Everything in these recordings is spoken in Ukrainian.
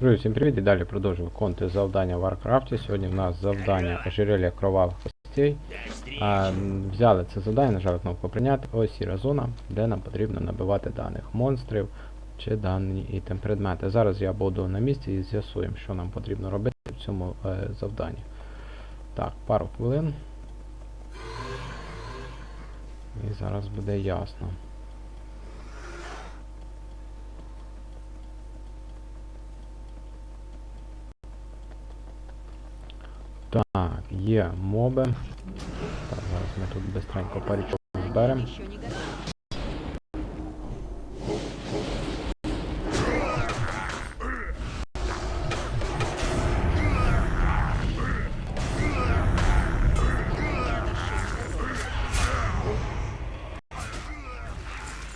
Друзі, всім привіт і далі продовжуємо виконувати завдання в Варкрафті. Сьогодні в нас завдання ожерелья кровавих костей. А, взяли це завдання, нажали кнопку прийняти. Ось сіра зона, де нам потрібно набивати даних монстрів чи дані ітем предмети. Зараз я буду на місці і з'ясуємо, що нам потрібно робити в цьому е, завданні. Так, пару хвилин. І зараз буде ясно. Так, є моби. Так, зараз ми тут быстренько парічку зберемо.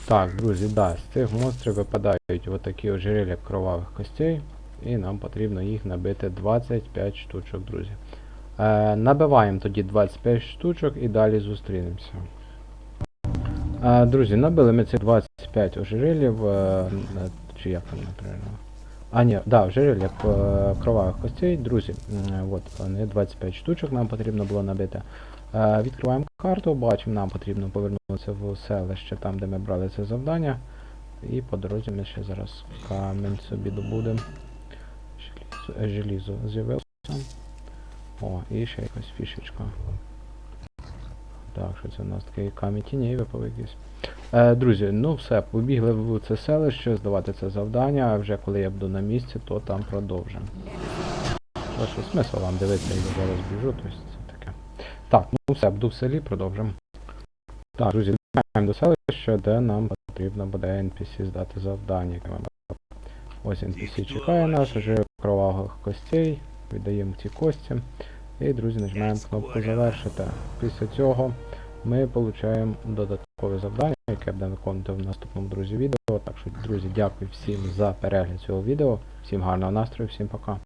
Так, друзі, да, з цих монстрів випадають отакі ожерелья кровавих костей. І нам потрібно їх набити 25 штучок, друзі. Е, набиваємо тоді 25 штучок і далі зустрінемося. Е, друзі, набили ми ці 25 ожерелів. Е, чи як там наприклад? А, ні, да, ожерелья е, кровавих костей. Друзі, е, от вони 25 штучок нам потрібно було набити. Е, Відкриваємо карту, бачимо, нам потрібно повернутися в селище, там де ми брали це завдання. І по дорозі ми ще зараз камінь собі добудемо. Желізо, е, з'явилося. О, і ще якась фішечка. Так, що це у нас такий камінь тіней випав якийсь. Е, друзі, ну все, побігли в це селище, здавати це завдання, а вже коли я буду на місці, то там продовжимо. Що смисл вам дивитися, я зараз біжу, тобто це таке. Так, ну все, буду в селі, продовжимо. Так, друзі, йдемо до селища, де нам потрібно буде NPC здати завдання. Ось NPC чекає нас, вже кровавих костей, віддаємо ці кості. І, друзі, нажимаємо кнопку завершити. Після цього ми отримуємо додаткове завдання, яке буде виконувати в наступному друзі відео. Так що, друзі, дякую всім за перегляд цього відео. Всім гарного настрою, всім пока.